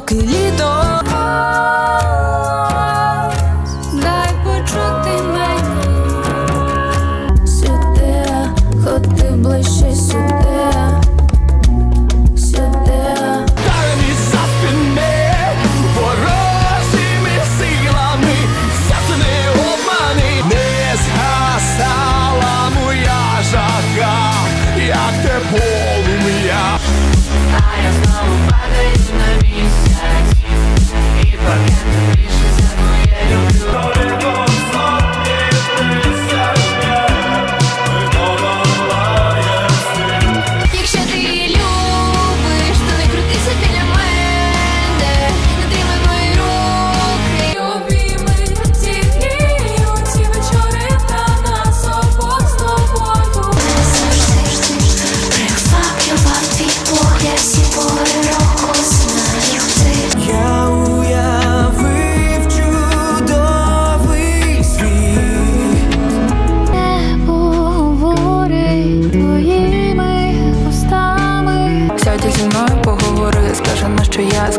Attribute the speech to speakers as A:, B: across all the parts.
A: поки літо.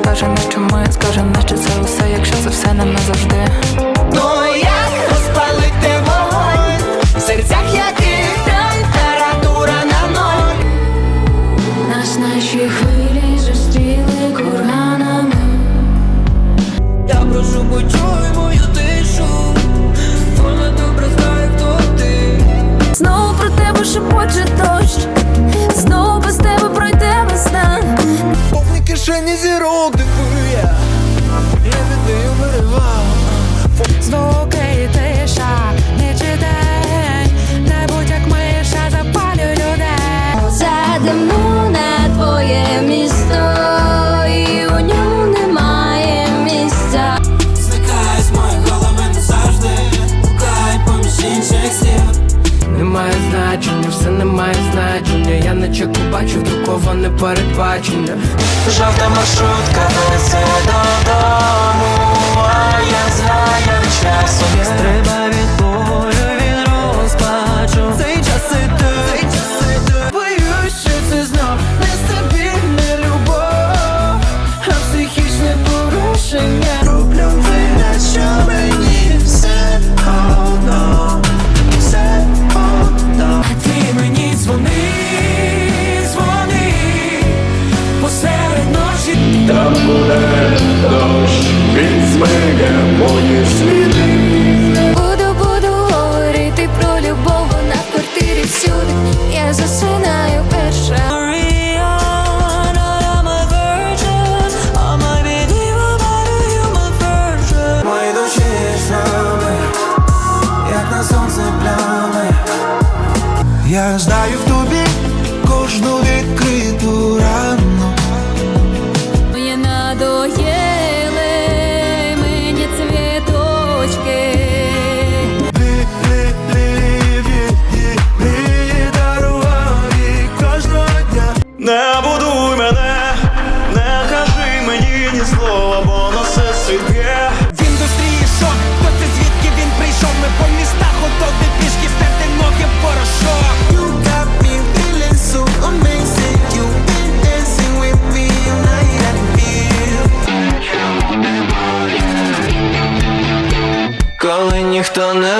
B: скаже, наче ми скаже, наче це усе, якщо це все нам назавжди.
C: зірок диви
A: я не віддаю перевагу
B: Звуки Не будь як миша, запалю людей.
C: Задиму на твоє місто у ньому немає місця.
A: Зникає з моїх голови назавжди. Лукає поміж інших
B: немає значення, все не має значення. Я на чеку бачу, друковане передбачення.
A: Жовта маршрутка везе додому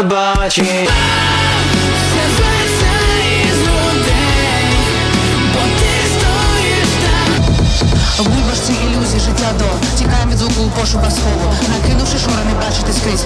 A: телебаченні
D: Вибір ці ілюзії життя до. Тікаємо від звуку у пошуках схову. Накинувши шури, не бачити скрізь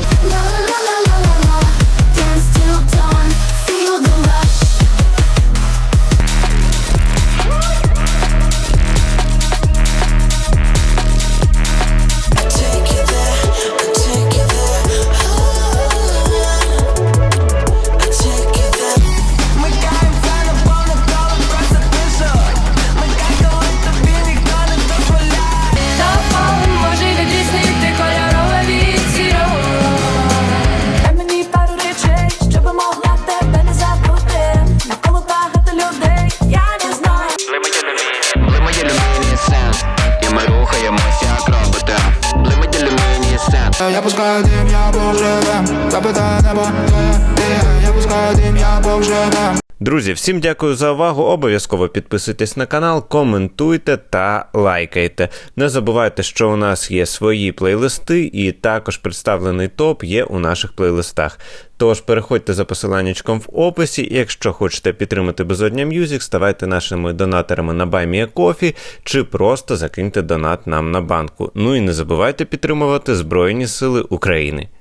C: Е, я
E: пускаю дим, я Бог живем Запитає небо, твоє ти Я пускаю дим, я Бог живем Друзі, всім дякую за увагу. Обов'язково підписуйтесь на канал, коментуйте та лайкайте. Не забувайте, що у нас є свої плейлисти, і також представлений топ є у наших плейлистах. Тож переходьте за посиланнячком в описі, якщо хочете підтримати Безодня Мюзик, ставайте нашими донаторами на BuyMeACoffee чи просто закиньте донат нам на банку. Ну і не забувайте підтримувати Збройні Сили України.